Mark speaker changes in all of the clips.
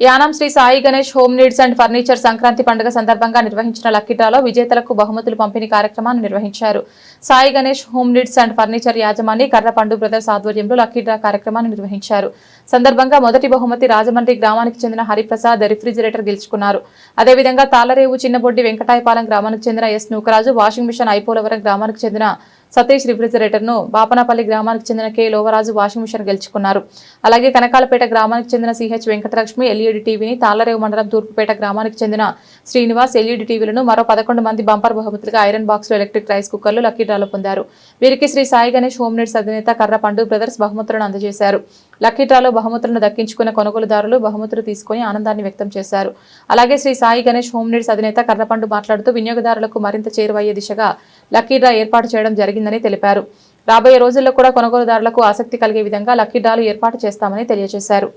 Speaker 1: Yanam Shri Sai Ganesh home needs and furniture Sankranti పండుగ సందర్భంగా నిర్వహించిన లక్కిటాలో విజేతలకు బహుమతులు పంపిణీ కార్యక్రమాన్ని నిర్వహించారు. Sai Ganesh home needs and furniture యాజమాని Karra పండు బ్రదర్స్ ఆధ్వర్యంలో లక్కీడ్రా కార్యక్రమాన్ని నిర్వహించారు. సందర్భంగా మొదటి బహుమతి రాజమండ్రి గ్రామానికి చెందిన హరిప్రసాద్ రిఫ్రిజిరేటర్ గెలుచుకున్నారు. అదేవిధంగా తాళరేవు చిన్నబొడ్డి వెంకటాయపాలెం గ్రామానికి చెందిన S Nookaraju washing machine I Polavaram గ్రామానికి చెందిన సతీష్ రిఫ్రిజిరేటర్ను బాపనపల్లి గ్రామానికి చెందిన కె. లోవరాజు వాషింగ్ మిషన్ గెలుచుకున్నారు. అలాగే కనకాలపేట గ్రామానికి చెందిన సిహెచ్ వెంకటలక్ష్మి ఎల్ఈడి టీవీని తాళ్ళరేవు మండలం తూర్పుపేట గ్రామానికి చెందిన శ్రీనివాస్ ఎల్ఈడి టీవీలను మరో పదకొండు మంది బంపర్ బహుమతులుగా ఐరన్ బాక్స్ ఎలక్ట్రిక్ రైస్ కుక్కర్లు లక్కీ డ్రాలో పొందారు. వీరికి శ్రీ సాయి గణేష్ హోమ్ నీడ్స్ అధినేత కర్ర పండు బ్రదర్స్ బహుమతులను అందజేశారు. లక్కీ డ్రాలో బహుమతులను దక్కించుకున్న కొనుగోలుదారులు బహుమతులు తీసుకుని ఆనందాన్ని వ్యక్తం చేశారు. అలాగే శ్రీ సాయి గణేష్ హోమ్ నీడ్స్ అధినేత కర్రపండు మాట్లాడుతూ వినియోగదారులకు మరింత చేరువయ్యే దిశగా లక్కీ డ్రా ఏర్పాటు చేయడం జరిగింది. జరిగిందని తెలిపారు. రాబోయే రోజుల్లో కూడా కొనుగోలుదారులకు ఆసక్తి కలిగే విధంగా లక్కీ డ్రాలు ఏర్పాటు చేస్తామని తెలియజేశారు.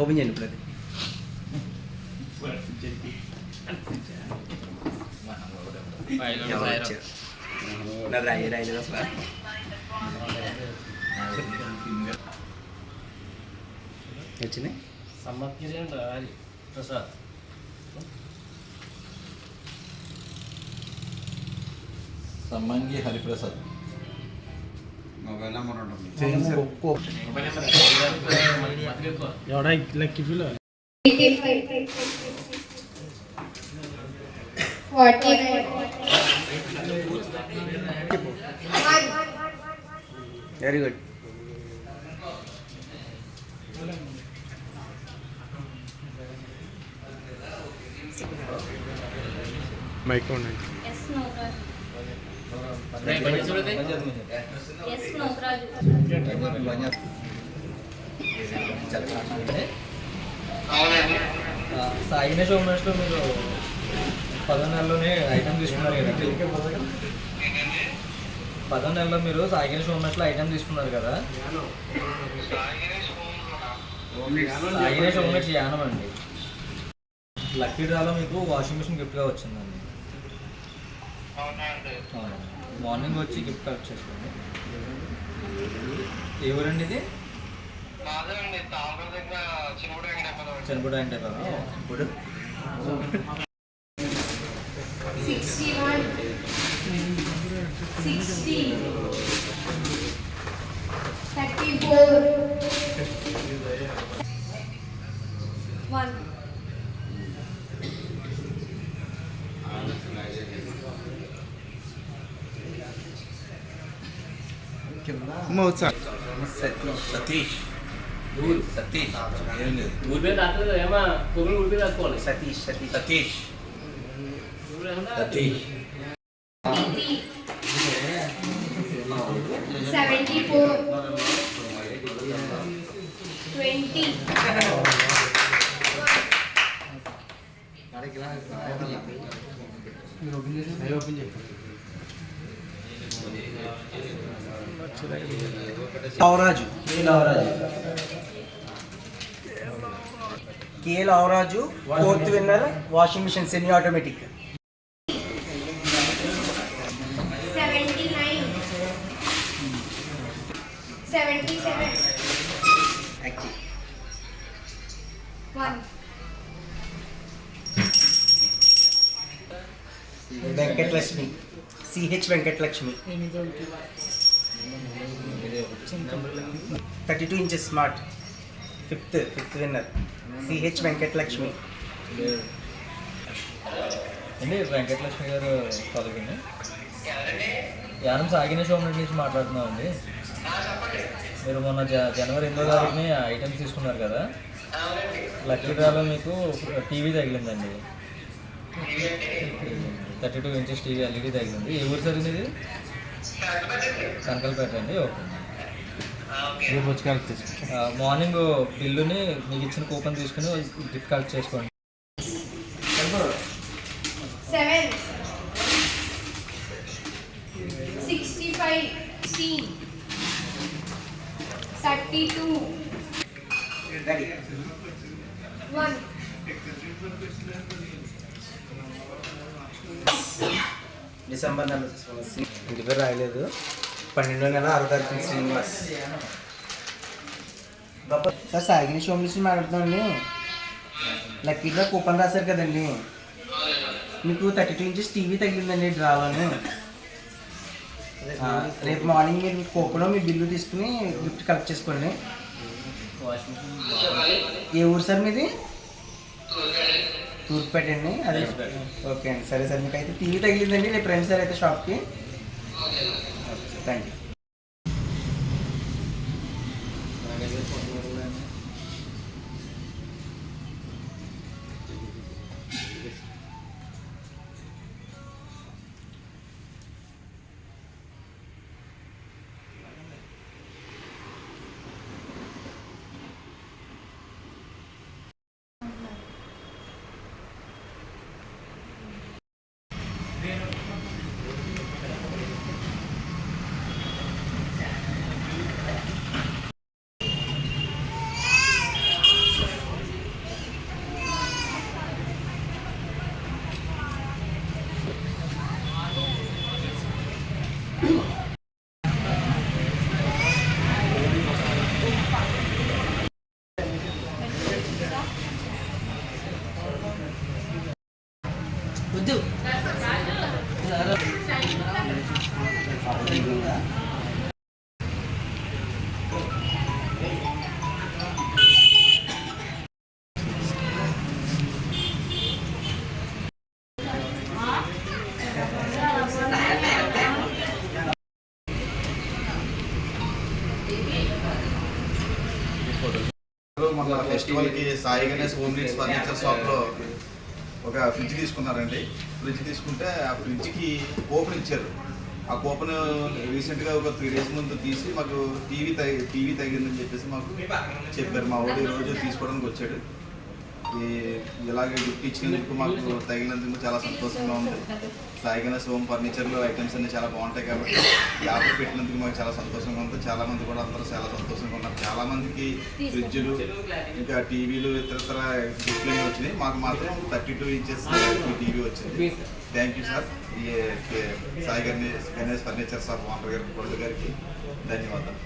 Speaker 2: ఓపెన్ చేయండి ఇప్పుడు అది. ఎవరు వచ్చారు? నా రాయి రాయలేదు అసలు వచ్చినాయి
Speaker 3: హరి ప్రసాద్ సమ్మంగి హరిప్రసాద్
Speaker 4: ఎవడా lucky feel
Speaker 5: eighty five very good mic
Speaker 6: సాగిన షోమేష్లో మీరు పదో నెలలోనే ఐటమ్ తీసుకున్నారు కదండి పదో నెలలో మీరు సాగిన షోమేష్లో ఐటమ్ తీసుకున్నారు కదా? సాగిన షోమేష్ యానం అండి? లక్కీ డ్రాలో మీకు వాషింగ్ మిషన్ గిఫ్ట్గా వచ్చిందండి. మార్నింగ్ వచ్చి గిఫ్ట్ కలెక్ట్ చేసుకోండి ఏ ఊరండి ఇది చనిపోవడం అంటే కదా
Speaker 2: ఇప్పుడు?
Speaker 5: Thirty four one
Speaker 2: Satish Satish Satish ఏం లేదు
Speaker 3: ఊరి పేరు రాత్రి ఏమా పురుగులు ఊరి పేరు రాసుకోవాలి
Speaker 2: Satish
Speaker 5: Satish Satish Satish
Speaker 2: seventy four twenty Lavaraju K Lavaraju K Lavaraju fourth winner washing
Speaker 5: machine semi automatic Venkatalakshmi.
Speaker 2: C H Venkatalakshmi. Thirty two inches smart. Fifth fifth winner. C H Venkatalakshmi.
Speaker 6: అండి వెంకటలక్ష్మి గారు పదవిని యానం సాగిన షోమేట్ నుంచి మాట్లాడుతున్నాం అండి మీరు మొన్న జ జనవరి ఎనిమిదో తారీఖుని ఐటమ్స్ తీసుకున్నారు కదా. లక్కీ డ్రాలో మీకు TV తగిలిందండి. Thirty two inches TV LED తగిలింది. ఏ ఊరు సార్ ఇది? కనకలపేట అండి. ఓకే.
Speaker 4: రేపు వచ్చి కలెక్ట్
Speaker 6: మార్నింగ్ బిల్లుని మీకు ఇచ్చిన కూపన్ తీసుకుని గిఫ్ట్ కలెక్ట్ చేసుకోండి.
Speaker 5: Sixty five thirty two. One
Speaker 2: December నెల ఇంటి పేరు రాయలేదు. పన్నెండో నెల ఆరో తారీఖు శ్రీనివాస్. సార్ సాగిని షో నుంచి మాట్లాడుతామండి లక్కీగా కూపన్ రాశారు కదండి. మీకు థర్టీ టూ ఇంచెస్ టీవీ తగిలిందండి డ్రాలోను. రేపు మార్నింగ్ మీరు కూపన్ మీ బిల్లు తీసుకుని గిఫ్ట్ కలెక్ట్ చేసుకోండి.
Speaker 6: వాషింగ్ మిషన్
Speaker 2: ఏ ఊరు సార్ మీది? తూర్పు పెట్టండి అదే ఓకే అండి. సరే సార్ మీకు అయితే టీవీ తగిలిందండి. రేపు ఫ్రెండ్స్ సార్ అయితే షాప్కి. థ్యాంక్ యూ వద్దు.
Speaker 7: ఫెస్టివల్కి Sai Ganesh home needs furniture షాప్లో ఒక ఫ్రిడ్జ్ తీసుకున్నారండి. ఫ్రిడ్జ్ తీసుకుంటే ఆ ఫ్రిడ్జ్కి కూపన్ ఇచ్చారు. ఆ కూపన్ రీసెంట్గా ఒక త్రీ డేస్ ముందు తీసి మాకు టీవీ తగి టీవీ తగిందని చెప్పేసి మాకు చెప్పారు. మా వాడు ఈరోజు తీసుకోవడానికి వచ్చాడు. ఇలాగే గిఫ్ట్ ఇచ్చినందుకు మాకు తగినందుకు చాలా సంతోషంగా ఉంది. సాయి గణేష్ హోమ్ ఫర్నిచర్లో ఐటమ్స్ అన్ని చాలా బాగుంటాయి కాబట్టి ఈ పెట్టినందుకు మాకు చాలా సంతోషంగా ఉంది. చాలా మంది కూడా అందరూ చాలా సంతోషంగా ఉన్నారు. చాలా మందికి ఫ్రిడ్జ్లు ఇంకా టీవీలు ఇతరతర గిఫ్ట్లు వచ్చినాయి. మాకు మాత్రం థర్టీ టూ ఇంచెస్ టీవీ వచ్చింది. థ్యాంక్ యూ సార్ ఈ Sai Ganesh Ganesh furniture shop owner గారికి కొడుకు గారికి ధన్యవాదాలు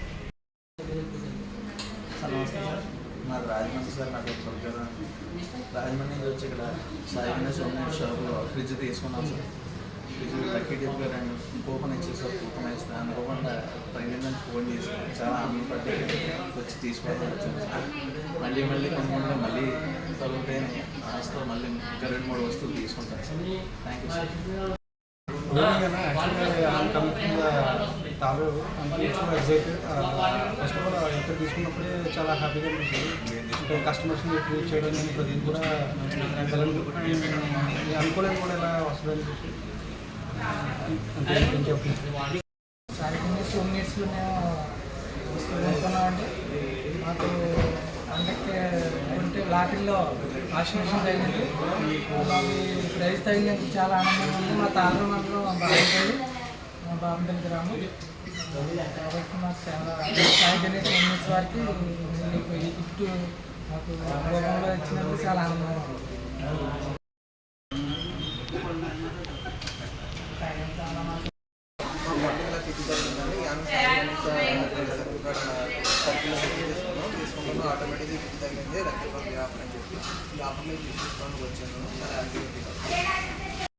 Speaker 8: సార్ నమస్తే సార్ నాది రాజమండ్రి సార్ నాకు ఒక సభ్యులు రాజమండ్రి నుంచి వచ్చి ఇక్కడ సాయిన సోమనాథ్ షాప్లో ఫ్రిడ్జ్ తీసుకున్నాం సార్. ఫ్రిడ్జ్ లక్కీ డిప్గా రెండు కూపన్ ఇచ్చేసారు కూపన్ వేస్తే అనుకోకుండా తగిలిందని ఫోన్ చేసి చాలా ఆనందపడి వచ్చి తీసుకోవడం వచ్చింది సార్. మళ్ళీ మళ్ళీ కొనుక్కుంటే మళ్ళీ తగ్గుతాయని ఆశతో మళ్ళీ ఇంకా రెండు మూడు వస్తువులు తీసుకుంటాను సార్. థ్యాంక్ యూ సార్
Speaker 4: తాను ఎగ్జైటెడ్ ఫస్ట్ ఆఫ్ ఆల్ ఇక్కడ తీసుకున్నప్పుడే చాలా హ్యాపీగా అనిపించింది. అంటే కస్టమర్స్ని ట్రీట్ చేయడం కానీ ప్రతి కూడా నేను అనుకోలేదు కూడా ఇలా వస్తుందని చెప్పి అంటే ఇంకెప్పుడు
Speaker 9: సాయికింది టూ మినిట్స్లో మేము వస్తువు మాకు పండక్కి కొంటే లాటరీలో వాషింగ్ మిషన్ తగిలింది మాకు ఈ ప్రైజ్ తగిలినందుకు చాలా ఆనందంగా ఉంది. మా తాళం మాత్రం బాగుంటుంది మా బాబు దగ్గరాము కాబట్టి మాకు చాలా సాయి గణేష్ వారికి. ఈ గిఫ్ట్ ఇచ్చినందుకు చాలా ఆనందంగా ఉంది